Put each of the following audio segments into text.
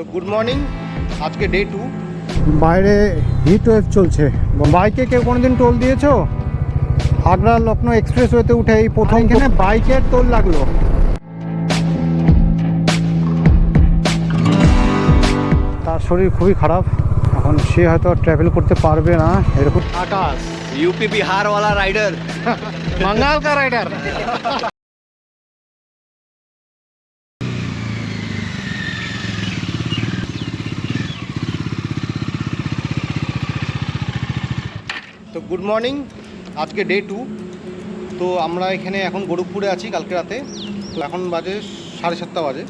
তো good morning আজকে day two বাইরে হিট ওয়েভ চলছে বাইকে কেউ কোনোদিন টোল দিয়েছো আগ্রা লখনৌ এক্সপ্রেস ওয়েতে উঠে এই প্রথম এখানে বাইকের টোল লাগলো তার শরীর খুবই খারাপ এখন সে হয়তো ট্রাভেল করতে পারবে না এরকম আকাশ यूपी बिहार वाला राइडर বাঙ্গাল কা রাইডার good morning, আজকে ডে টু তো আমরা এখানে এখন গোরখপুরে আছি কালকে রাতে। তো এখন বাজে সাড়ে সাতটা বাজে।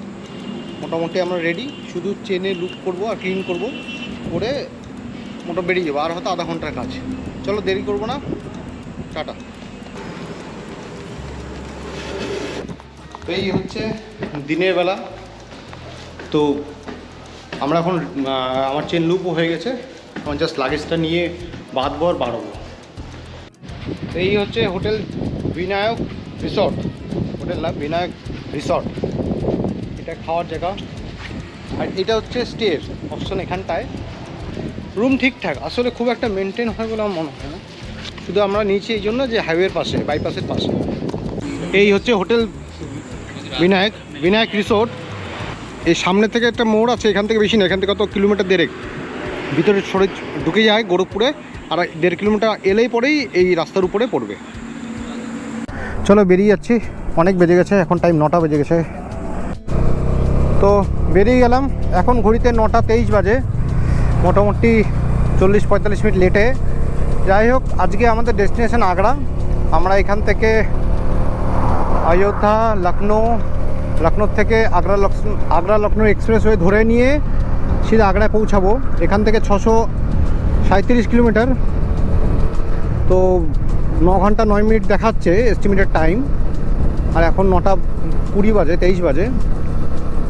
মোটামুটি আমরা রেডি শুধু চেনে লুক করব আর ক্লিন করব, করে মোটা বেরিয়ে যাব। আর হয়তো আধা ঘণ্টার কাজ। চলো দেরি করব না। টাটা। তো এই হচ্ছে দিনের বেলা। তো আমরা এখন আমার চেন লুপও হয়ে গেছে। এখন জাস্ট লাগেজটা নিয়ে বাঁধবো আর বাড়াবো এই হচ্ছে হোটেল বিনায়ক রিসর্ট। হোটেল না, বিনায়ক রিসর্ট। এটা খাওয়ার জায়গা। আর এটা হচ্ছে স্টের অপশন এখানটায়। রুম ঠিকঠাক, আসলে খুব একটা মেনটেন হয় বলে আমার মনে হয় না। শুধু আমরা নিয়েছি এই জন্য যে হাইওয়ের পাশে, বাইপাসের পাশে। এই হচ্ছে হোটেল বিনায়ক বিনায়ক রিসোর্ট। এই সামনে থেকে একটা মোড় আছে, এখান থেকে বেশি না, এখান থেকে কত কিলোমিটার দেড়েক। ভিতরে সরে ঢুকে যায় গোরখপুরে। আর দেড় কিলোমিটার এলেই পরেই এই রাস্তার উপরে পড়বে। চলো বেরিয়ে যাচ্ছি। অনেক বেজে গেছে, এখন টাইম নটা বেজে গেছে। তো বেরিয়ে গেলাম, এখন ঘড়িতে নটা তেইশ বাজে। মোটামুটি চল্লিশ পঁয়তাল্লিশ মিনিট লেটে। যাই হোক, আজকে আমাদের ডেস্টিনেশন আগ্রা। আমরা এখান থেকে অযোধ্যা লখনৌ লখনৌ থেকে আগ্রা আগ্রা লখনৌ এক্সপ্রেসওয়ে ধরে নিয়ে, সিধা আগ্রায় পৌঁছাবো। এখান থেকে ছশো সাঁত্রিশ কিলোমিটার। তো ন ঘণ্টা নয় মিনিট দেখাচ্ছে এস্টিমেটেড টাইম আর এখন নটা কুড়ি বাজে, তেইশ বাজে।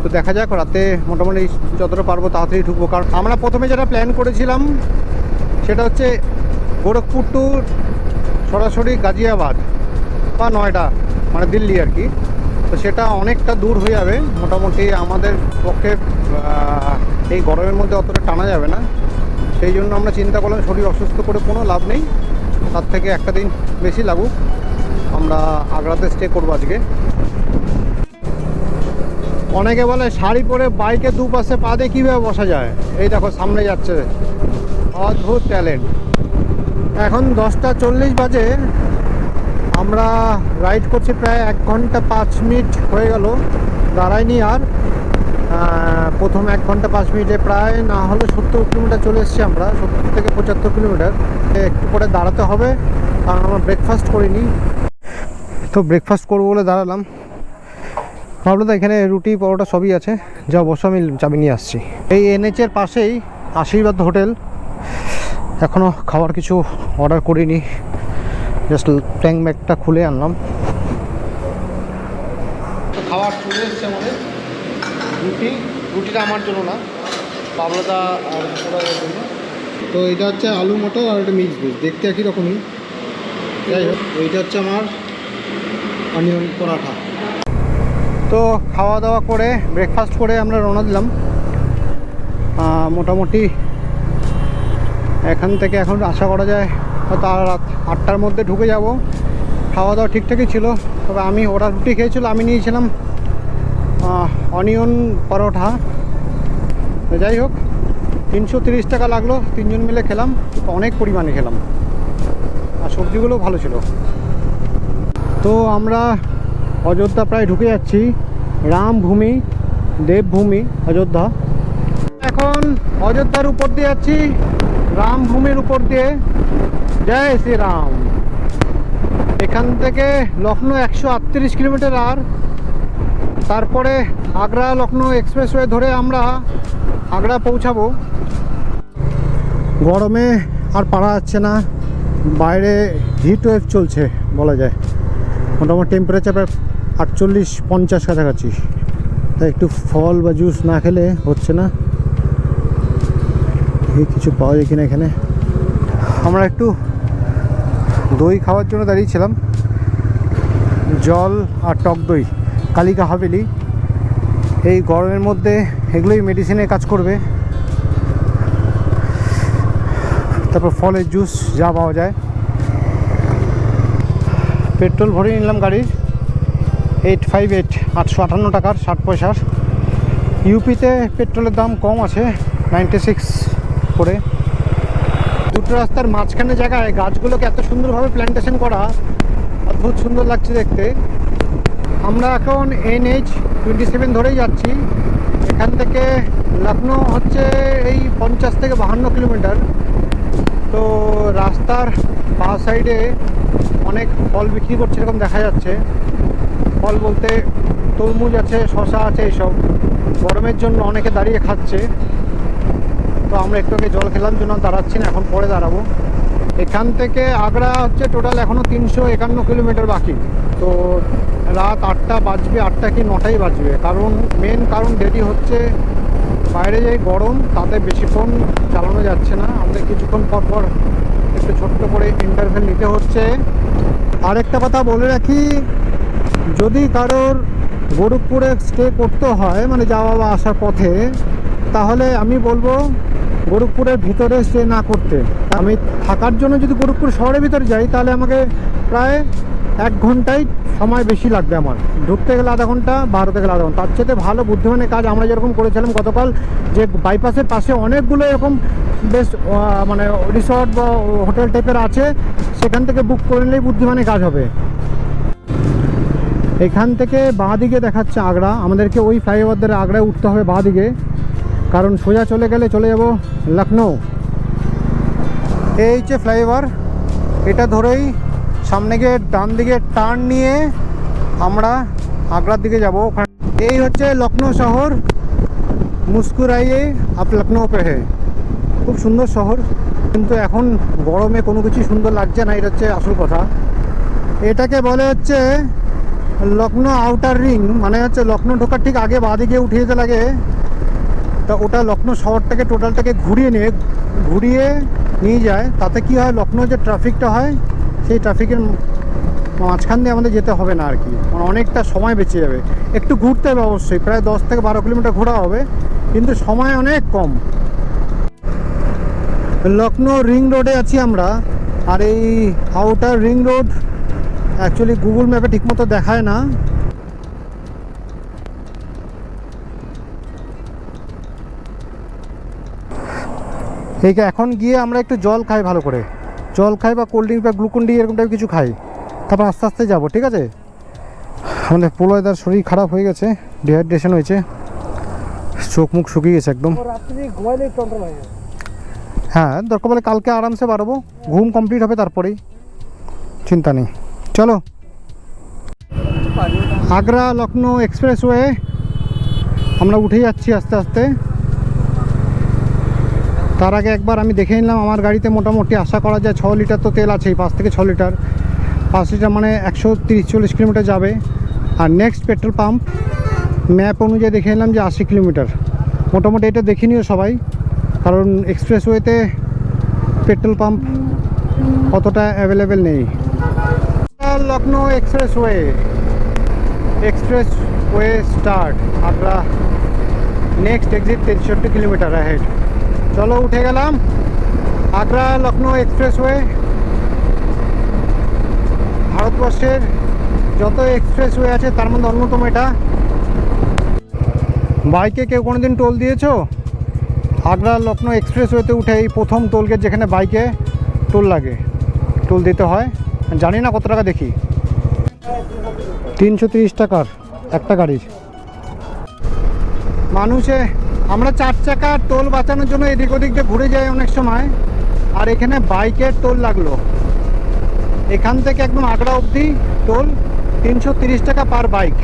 তো দেখা যাক, রাতে মোটামুটি যতটা পারব তাড়াতাড়ি ঢুকবো। কারণ আমরা প্রথমে যেটা প্ল্যান করেছিলাম, সেটা হচ্ছে গোরখপুর টু সরাসরি গাজিয়াবাদ বা নয়ডা মানে দিল্লি আর কি। তো সেটা অনেকটা দূর হয়ে যাবে। মোটামুটি আমাদের পক্ষে এই গরমের মধ্যে অতটা টানা যাবে না। সেই জন্য আমরা চিন্তা করলাম শরীর অসুস্থ করে কোনো লাভ নেই। তার থেকে একটা দিন বেশি লাগুক। আমরা আগ্রাতে স্টে করব আজকে। অনেকে বলে, শাড়ি পরে বাইকে দুপাশে পা দিয়ে কীভাবে বসা যায়? এই দেখো, সামনে যাচ্ছে। অদ্ভুত ট্যালেন্ট এখন দশটা চল্লিশ বাজে। আমরা রাইড করছি প্রায় এক ঘণ্টা পাঁচ মিনিট হয়ে গেল। দাঁড়াইনি আর। প্রথম এক ঘণ্টা পাঁচ মিনিটে প্রায়, না হলে সত্তর কিলোমিটার চলে এসেছি আমরা, সত্তর থেকে পঁচাত্তর কিলোমিটার। একটু পরে দাঁড়াতে হবে, কারণ আমরা ব্রেকফাস্ট করিনি। তো ব্রেকফাস্ট করব বলে দাঁড়ালাম। ভাবলো তো এখানে রুটি, পরোটা সবই আছে। যা বসো, আমি চাবি নিয়ে আসছি। এই এনএচের পাশেই আশীর্বাদ হোটেল। এখনও খাওয়ার কিছু অর্ডার করিনি। জাস্ট ট্যাঙ্ক ব্যাগটা খুলে আনলাম তো খাবার চলে এসছে আমাদের রুটি, রুটিটা আমার জন্য না, পাবলাদা আর তো এটা হচ্ছে আলু মটর আর একটা মিক্স ভেজ দেখতে একই রকমই। যাই হোক, এইটা হচ্ছে আমার অনিয়ন পরাঠা। তো খাওয়া দাওয়া করে ব্রেকফাস্ট করে আমরা রওনা দিলাম। মোটামুটি এখান থেকে এখন আশা করা যায় হয়তো রাত আটটার মধ্যে ঢুকে যাব। খাওয়া দাওয়া ঠিকঠাকই ছিল, তবে আমি ওরা রুটি খেয়েছিল, আমি নিয়েছিলাম অনিয়ন পরোটা যাই হোক, তিনশো তিরিশ টাকা লাগল, তিনজন মিলে খেলাম অনেক পরিমাণে খেলাম। আর সবজিগুলো ভালো ছিল। তো আমরা অযোধ্যা প্রায় ঢুকে যাচ্ছি। রামভূমি, দেবভূমি, অযোধ্যা। এখন অযোধ্যার উপর দিয়ে যাচ্ছি, রামভূমির উপর দিয়ে। জয় শ্রীরাম। এখান থেকে লখনৌ একশো আটত্রিশ কিলোমিটার আর তারপরে আগ্রা লখনৌ এক্সপ্রেসওয়ে ধরে আমরা আগ্রা পৌঁছাবো। গরমে আর পারা যাচ্ছে না। বাইরে হিট ওয়েভ চলছে, বলা যায়। মোটামুটি টেম্পারেচার প্রায় আটচল্লিশ পঞ্চাশ কাছাকাছি। তাই একটু ফল বা জুস না খেলে হচ্ছে না। এই কিছু পাওয়া যায় কিনা এখানে। আমরা একটু দই খাওয়ার জন্য দাঁড়িয়েছিলাম জল আর টক দই। কালিকা হাভেলি। এই গরমের মধ্যে এগুলোই মেডিসিনে কাজ করবে। তারপর ফলের জুস যা পাওয়া যায়। পেট্রোল ভরে নিলাম গাড়ির। এইট ফাইভ এইট আটশো আটান্ন টাকার, ষাট পয়সার। ইউপিতে পেট্রোলের দাম কম আছে নাইনটি সিক্স করে। দুটো রাস্তার মাঝখানে জায়গায় গাছগুলোকে এত সুন্দরভাবে প্ল্যান্টেশন করা, অদ্ভুত সুন্দর লাগছে দেখতে। আমরা এখন এনএইচ টোয়েন্টি সেভেন ধরেই যাচ্ছি। এখান থেকে লখনৌ হচ্ছে এই পঞ্চাশ থেকে বাহান্ন কিলোমিটার। তো রাস্তার বা সাইডে অনেক ফল বিক্রি করছে এরকম দেখা যাচ্ছে। ফল বলতে তরমুজ আছে শশা আছে এইসব গরমের জন্য অনেকে দাঁড়িয়ে খাচ্ছে। তো আমরা একটু আগে জল খেলাম জন্য দাঁড়াচ্ছি না, এখন পরে দাঁড়াবো। এখান থেকে আগ্রা হচ্ছে টোটাল এখনও তিনশো একান্ন কিলোমিটার বাকি। তো রাত আটটা বাজবে, আটটা কি নটাই বাজবে। কারণ মেন কারণ দেরি হচ্ছে, বাইরে যে গরম, তাতে বেশিক্ষণ চালানো যাচ্ছে না। আমাদের কিছুক্ষণ পর পর একটু ছোট্ট করে ইন্টারভেল নিতে হচ্ছে। আরেকটা কথা বলে রাখি, যদি কারোর গোরখপুরে স্টে করতে হয় মানে যাওয়া বা আসার পথে, তাহলে আমি বলব গোরখপুরের ভিতরে স্টে না করতে। আমি থাকার জন্য যদি গোরখপুর শহরের ভিতরে যাই, তাহলে আমাকে প্রায় এক ঘন্টায় সময় বেশি লাগবে আমার। ঢুকতে গেলে আধা ঘণ্টা বারো থেকে আধা ঘণ্টা। তার চেয়ে ভালো বুদ্ধিমানের কাজ আমরা যেরকম করেছিলাম গতকাল, যে বাইপাসের পাশে অনেকগুলো এরকম বেশ মানে রিসর্ট বা হোটেল টাইপের আছে, সেখান থেকে বুক করে নিলেই বুদ্ধিমানের কাজ হবে। এখান থেকে বাঁ দিকে দেখাচ্ছে আগ্রা। আমাদেরকে ওই ফ্লাইওভার ধরে আগ্রায় উঠতে হবে বাঁ দিকে কারণ সোজা চলে গেলে চলে যাব লখনৌ এই যে ফ্লাইওভার, এটা ধরেই সামনে গিয়ে ডান দিকে টার্ন নিয়ে আমরা আগ্রার দিকে যাব। ওখানে এই হচ্ছে লখনৌ শহর, মুস্কুরাইয়ে আপ লখনৌ পে হে খুব সুন্দর শহর, কিন্তু এখন গরমে কোনো কিছু সুন্দর লাগছে না, এটা হচ্ছে আসল কথা। এটাকে বলে হচ্ছে লখনৌ আউটার রিং মানে হচ্ছে লখনৌ ঢোকার ঠিক আগে বাঁদিকে উঠে যেতে লাগে। তা ওটা লখনৌ শহরটাকে টোটালটাকে ঘুরিয়ে নিয়ে, ঘুরিয়ে নিয়ে যায়, তাতে কি হয় লখনৌ যে ট্রাফিকটা হয়, সেই ট্রাফিকের মাঝখান দিয়ে আমাদের যেতে হবে না আর কি। অনেকটা সময় বেঁচে যাবে। একটু ঘুরতে হবে অবশ্যই, প্রায় দশ থেকে বারো কিলোমিটার ঘোরা হবে, কিন্তু সময় অনেক কম। লখনৌ রিং রোডে আছি আমরা, আর এই outer ring road actually Google ম্যাপে ঠিকমতো দেখায় না। এই এখন গিয়ে আমরা একটু জল খাই ভালো করে। জল খাই বা কোল্ড ড্রিঙ্ক বা গ্লুকন ডি এরকম টাইপের কিছু খাই। তারপর আস্তে আস্তে যাব ঠিক আছে? আমাদের পোলয়দার শরীর খারাপ হয়ে গেছে ডিহাইড্রেশন হয়েছে। চোখ মুখ শুকিয়ে গেছে একদম। হয়ে হ্যাঁ দরকার বলে কালকে আরামসে বাড়াবো। ঘুম কমপ্লিট হবে তারপরেই। চিন্তা নেই। চলো। আগ্রা লখনৌ এক্সপ্রেসওয়ে আমরা উঠে যাচ্ছি আস্তে আস্তে। তার আগে একবার আমি দেখে নিলাম, আমার গাড়িতে মোটামুটি আশা করা যায় ছ লিটার তো তেল আছেই, পাঁচ থেকে ছ লিটার। পাঁচ লিটার মানে একশো তিরিশ চল্লিশ কিলোমিটার যাবে। আর নেক্সট পেট্রোল পাম্প ম্যাপ অনুযায়ী দেখে নিলাম যে আশি কিলোমিটার। মোটামুটি এটা দেখে নিও সবাই, কারণ এক্সপ্রেসওয়েতে পেট্রোল পাম্প অতটা অ্যাভেলেবেল নেই। Lucknow expressway expressway start Agra next exit তেষট্টি কিলোমিটার হেড চলো উঠে গেলাম। আগ্রা লখনৌ এক্সপ্রেসওয়ে। ভারতবর্ষের যত এক্সপ্রেসওয়ে আছে, তার মধ্যে অন্যতম এটা। বাইকে কেউ কোনোদিন টোল দিয়েছ? আগ্রা লখনৌ এক্সপ্রেসওয়েতে উঠে এই প্রথম টোল গেট যেখানে বাইকে টোল লাগে, টোল দিতে হয়। জানি না কত টাকা দেখি। তিনশো তিরিশ টাকার একটা গাড়ির। মানুষে আমরা চার চাকা টোল বাঁচানোর জন্য এদিক ওদিক দিয়ে ঘুরে যাই অনেক সময়। আর এখানে বাইকের টোল লাগল। এখান থেকে একদম আগ্রা অবধি টোল তিনশো টাকা পার বাইক।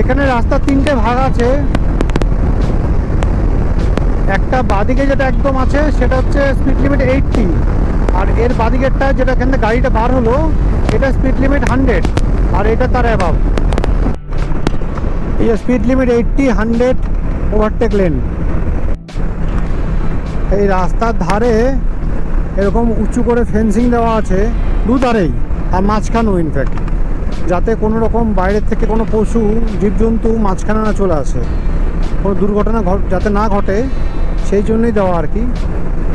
এখানে রাস্তা তিনটে ভাগ আছে। একটা বাদিকে যেটা একদম আছে, সেটা হচ্ছে স্পিড লিমিট এইটটি আর এর বাদিকেরটা যেটা এখান থেকে গাড়িটা বার হলো, এটা স্পিড লিমিট হান্ড্রেড আর এটা তার অ্যাভাব এই speed limit eighty hundred overtake lane এই রাস্তার ধারে এরকম উঁচু করে ফেন্সিং দেওয়া আছে, দুধারেই, আর মাঝখানেও ইনফ্যাক্ট যাতে কোনো রকম বাইরের থেকে কোনো পশু, জীবজন্তু মাঝখানে না চলে আসে। কোনো দুর্ঘটনা ঘট- যাতে না ঘটে, সেই জন্যই দেওয়া আর কি।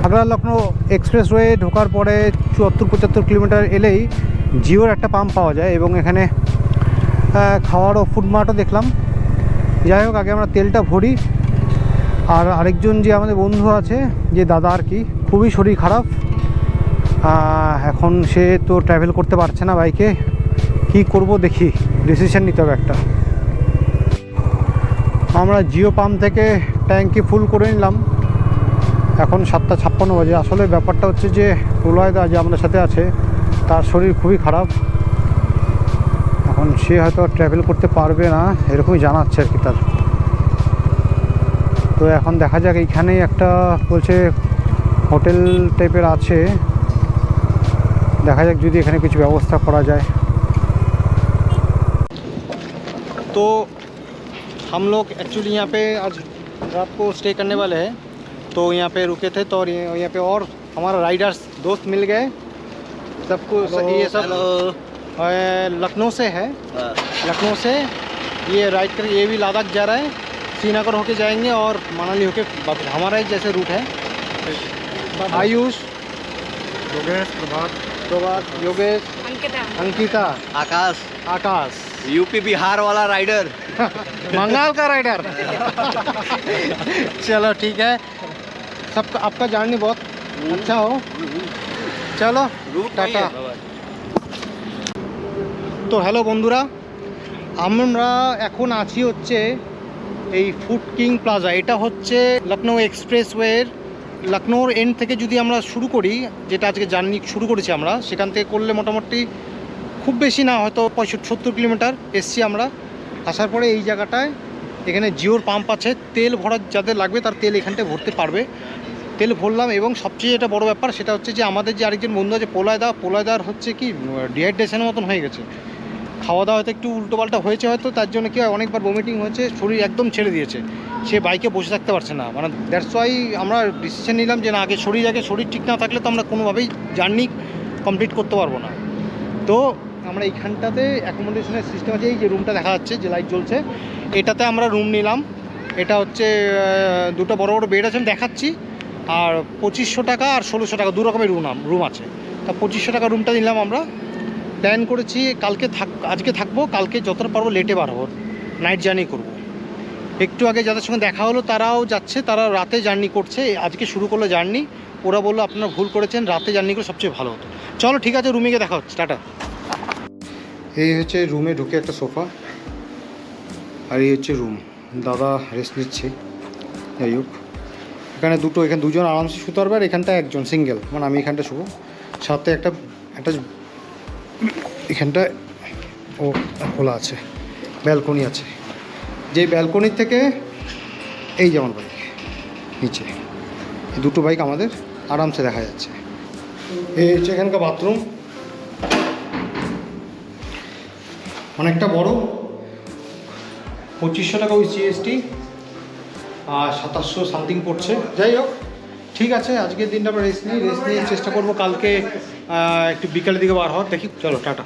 আগ্রা লখনৌ এক্সপ্রেসওয়ে ঢোকার পরে চুয়াত্তর, পঁচাত্তর কিলোমিটার এলেই জিওর একটা পাম্প পাওয়া যায় এবং এখানে খাওয়ার ও ফুড মার্টও দেখলাম। যাই হোক, আগে আমরা তেলটা ভরি। আর আরেকজন যে আমাদের বন্ধু আছে, যে দাদা আর কি, খুবই শরীর খারাপ। এখন সে তো ট্রাভেল করতে পারছে না বাইকে কি করব দেখি ডিসিশন নিতে হবে একটা। আমরা জিও পাম্প থেকে ট্যাঙ্কি ফুল করে নিলাম। এখন সাতটা ছাপ্পান্ন বাজে। আসলে ব্যাপারটা হচ্ছে যে প্রলয়দা যে আমাদের সাথে আছে, তার শরীর খুবই খারাপ। এখন সে হয়তো ট্রাভেল করতে পারবে না, এরকমই জানাচ্ছে আর কি তার। তো এখন দেখা যাক, এইখানেই একটা বলছে হোটেল টাইপের আছে। দেখা যাক যদি এখানে কিছু ব্যবস্থা করা যায়। तो हम लोग एक्चुअली यहाँ पे आज रात को स्टे करने वाले हैं। तो यहाँ पे रुके थे तो और यहाँ पे और हमारा राइडर्स दोस्त मिल गए। सबको ये सब लखनऊ से है। लखनऊ से ये राइड कर ये भी लद्दाख जा रहा है। श्रीनगर होके जाएँगे और मनाली होके वापस हमारा ही जैसे रूट है। आयुष योगेश प्रभात। प्रभात योगेश अंकिता। अंकिता आकाश। आकाश। यूपी बिहार वाला राइडर बंगाल का राइडर चलो ठीक है सबका आपका जर्नी बहुत अच्छा हो चलो টাটা তো হ্যালো বন্ধুরা আমরা এখন আছি হচ্ছে এই ফুড কিং প্লাজা এটা হচ্ছে লখনৌ এক্সপ্রেসওয়ের লখনৌর এন্ড থেকে যদি আমরা শুরু করি যেটা আজকে জার্নি শুরু করেছি আমরা সেখান থেকে করলে মোটামুটি খুব বেশি না, হয়তো পঁয়ষট্টি, সত্তর কিলোমিটার এসছি আমরা। আসার পরে এই জায়গাটায় এখানে জিওর পাম্প আছে। তেল ভরার যাদের লাগবে তার তেল এখানটায় ভরতে পারবে। তেল ভরলাম এবং সবচেয়ে যেটা বড় ব্যাপার সেটা হচ্ছে যে আমাদের যে আরেকজন বন্ধু আছে, পোলয়দা, পোলয়দার হচ্ছে কি ডিহাইড্রেশনের মতন হয়ে গেছে। খাওয়া দাওয়া হয়তো একটু উল্টোপাল্টা হয়েছে হয়তো, তার জন্য কি হয়, অনেকবার বমিটিং হয়েছে, শরীর একদম ছেড়ে দিয়েছে। সে বাইকে বসে থাকতে পারছে না। মানে দ্যাটস ওয়াই আমরা ডিসিশন নিলাম যে না, আগে শরীর আগে, শরীর ঠিক না থাকলে তো আমরা কোনোভাবেই জার্নি কমপ্লিট করতে পারব না। তো আমরা এইখানটাতে অ্যাকোমোডেশনের সিস্টেম আছে, এই যে রুমটা দেখা যাচ্ছে, যে লাইট জ্বলছে, এটাতে আমরা রুম নিলাম। এটা হচ্ছে দুটো বড় বড় বেড আছে, আমি দেখাচ্ছি। আর পঁচিশশো টাকা আর ষোলোশো টাকা, দু রকমের রুম রুম আছে। তা পঁচিশশো টাকা রুমটা নিলাম আমরা। প্ল্যান করেছি, কালকে থাক আজকে থাকব, কালকে যতটা পারব লেটে বার হব। নাইট জার্নি করব। একটু আগে যাদের সঙ্গে দেখা হলো, তারাও যাচ্ছে, তারা রাতে জার্নি করছে, আজকে শুরু করল জার্নি ওরা বলল, আপনারা ভুল করেছেন, রাতে জার্নি করে সবচেয়ে ভালো হতো। চলো, ঠিক আছে রুমে গিয়ে দেখা হচ্ছে, টাটা। এই হচ্ছে রুমে ঢুকে একটা সোফা, আর এই হচ্ছে রুম। দাদা রেস্ট নিচ্ছে, যাই হোক। এখানে দুটো, এখানে দুজন আরামসে শুতে পারবে, আর এখানটা একজন সিঙ্গেল মানে আমি এখানটা শুবো। সাথে একটা একটা এখানটায় ও খোলা আছে ব্যালকনি আছে। যেই ব্যালকনির থেকে এই যেমন বাইক নিচে। দুটো বাইক আমাদের আরামসে দেখা যাচ্ছে। এই হচ্ছে এখানকার বাথরুম অনেকটা বড়। পঁচিশশো টাকা ওই জিএসটি আর সাতাশশো সামথিং পড়ছে। যাই হোক, ঠিক আছে, আজকের দিনটা আমরা রেস্ট নিই রেস্ট নিয়ে চেষ্টা করব কালকে একটু বিকালের দিকে বার হওয়ার। দেখি, চলো, টাটা।